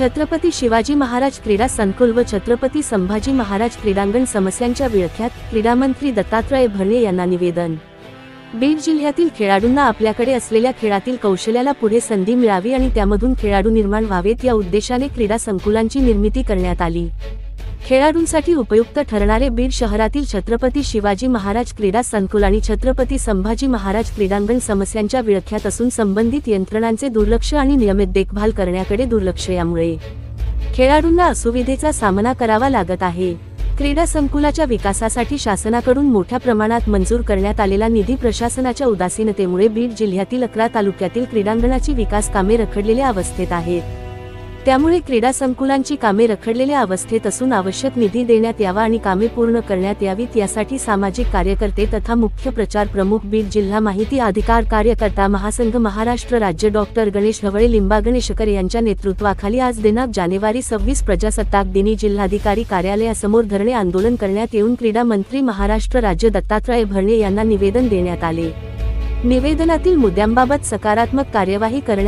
छत्रपती शिवाजी महाराज क्रीडा संकुल व छत्रपती संभाजी महाराज क्रीडांगण समस्यांच्या विळख्यात क्रीडामंत्री दत्तात्रय भरणे यांना निवेदन. बीड जिल्ह्यातील खेळाडूंना आपल्याकडे असलेल्या खेळातील कौशल्याला पुढे संधी मिळावी आणि त्यामधून खेळाडू निर्माण व्हावेत या उद्देशाने क्रीडा संकुलांची निर्मिती करण्यात आली. खेळाडूंसाठी उपयुक्त ठरणारे बीड शहरातील छत्रपती शिवाजी महाराज क्रीडा संकुल आणि छत्रपती संभाजी महाराज क्रीडांगण समस्यांच्या विळख्यात असून संबंधित यंत्रणांचे दुर्लक्ष आणि नियमित देखभाल करण्याकडे दुर्लक्ष यामुळे. खेळाडूंना असुविधेचा सामना करावा लागत आहे. क्रीडा संकुलाच्या विकासासाठी शासनाकडून मोठ्या प्रमाणात मंजूर करण्यात आलेला निधी प्रशासनाच्या उदासीनतेमुळे बीड जिल्ह्यातील अकरा तालुक्यातील क्रीडांगणाची विकास कामे रखडलेल्या अवस्थेत आहेत. त्यामुळे क्रीडा संकुलांची कामे रखडलेल्या अवस्थेत असून आवश्यक निधी देण्यात यावा आणि कामे पूर्ण करण्यात यावीत यासाठी सामाजिक कार्यकर्ते तथा मुख्य प्रचार प्रमुख बीड जिल्हा माहिती अधिकार कार्यकर्ता महासंघ महाराष्ट्र राज्य डॉक्टर गणेश ढवळे लिंबा गणेशकर यांच्या नेतृत्वाखाली आज दिनांक जानेवारी सव्वीस प्रजासत्ताक दिनी जिल्हाधिकारी कार्यालयासमोर धरणे आंदोलन करण्यात येऊन क्रीडा मंत्री महाराष्ट्र राज्य दत्तात्रय भरणे यांना निवेदन देण्यात आले. निवेदनातील मुद्द्यांबाबत सकारात्मक कार्यवाही करण्यात